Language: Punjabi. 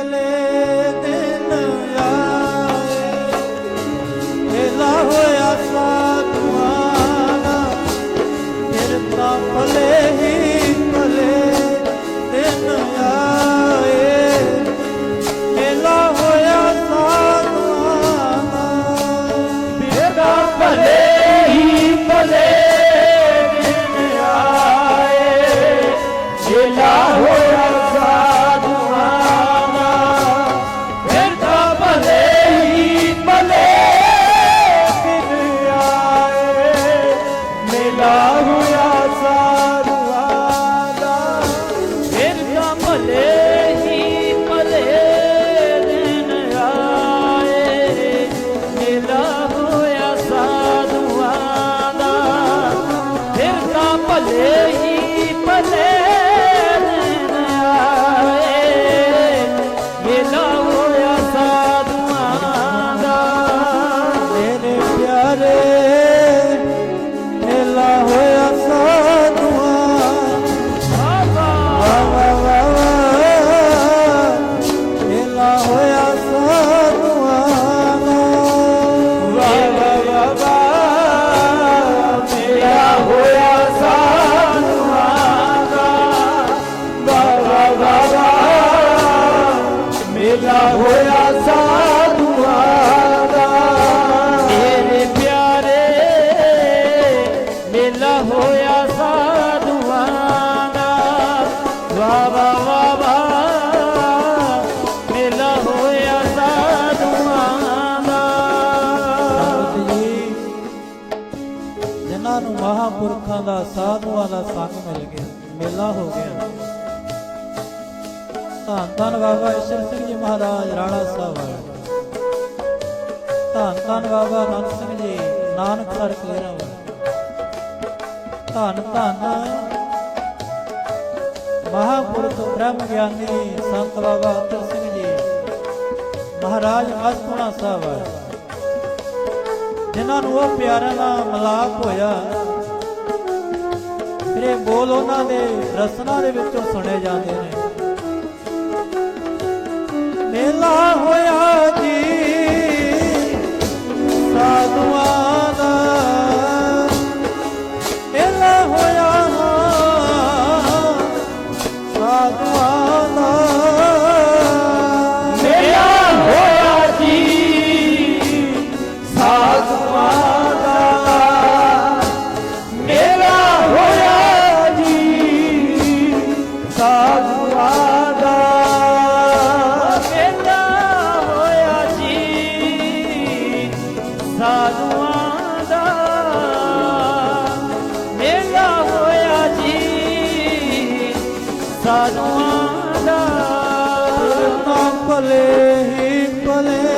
বলে ਮੇਲਾ ਮੇਲਾ ਹੋਇਆ ਸਾਧੂਆਂ। ਵਾਹ ਵਾਹ ਵਾਹ ਵਾਹ ਮੇਲਾ ਹੋਇਆ ਸਾਧੂਆਂ ਦਾ। ਵਾਹ ਵਾਹ ਵਾਹ ਮੇਲਾ ਹੋਇਆ ਸਾਧੂਆਂ ਦਾ। ਵਾਹ ਵਾਹ ਵਾਹ ਮੇਲਾ ਹੋਇਆ ਸਾਧੂਆਂ ਮੇਲਾ ਹੋਇਆ ਸਾਧੂਆਂ ਦਾ। ਵਾਹ ਵਾਹ ਵਾਹ ਵਾਹ। ਮੇਲਾ ਹੋਇਆ ਸਾਧੂਆਂ ਦਾ। ਜੀ, ਜਿਨ੍ਹਾਂ ਨੂੰ ਮਹਾਪੁਰਖਾਂ ਦਾ, ਸਾਧੂਆਂ ਦਾ ਸੰਗ ਮਿਲ ਗਿਆ, ਮੇਲਾ ਹੋ ਗਿਆ। ਧੰਨ ਧੰਨ ਬਾਬਾ ਈਸ਼ਰ ਸਿੰਘ ਜੀ ਮਹਾਰਾਜ, ਰਾਣਾ ਸਾਹਿਬ ਵਾਲੇ। ਧੰਨ ਧੰਨ ਬਾਬਾ ਅਨੰਦ ਸਿੰਘ ਜੀ, ਨਾਨਕਸਰ ਕਲੇਰਾ ਵਾਲੇ। ਧੰਨ ਧੰਨ। ਮਹਾਪੁਰਖ ਬ੍ਰਹਮ ਗਿਆਨੀ ਸੰਤ ਬਾਬਾ ਅਤਰ ਸਿੰਘ ਜੀ। ਮਹਾਰਾਜ ਅਸਪੁਣਾ ਸਾਹਿਬ ਵਾਲੇ ਜਿਨ੍ਹਾਂ ਨੂੰ ਉਹ ਪਿਆਰਿਆਂ ਨਾਲ ਮਲਾਪ ਹੋਇਆ। ਮੇਰੇ ਬੋਲ ਉਹਨਾਂ ਦੇ ਰਸਨਾ ਦੇ ਵਿੱਚੋਂ ਸੁਣੇ ਜਾਂਦੇ ਨੇ। ਮੇਲਾ ਹੋਇਆ ਸਾਧੂਆਂ ਦਾ ਤਾਂ ਭਲੇ ਹੀ ਭਲੇ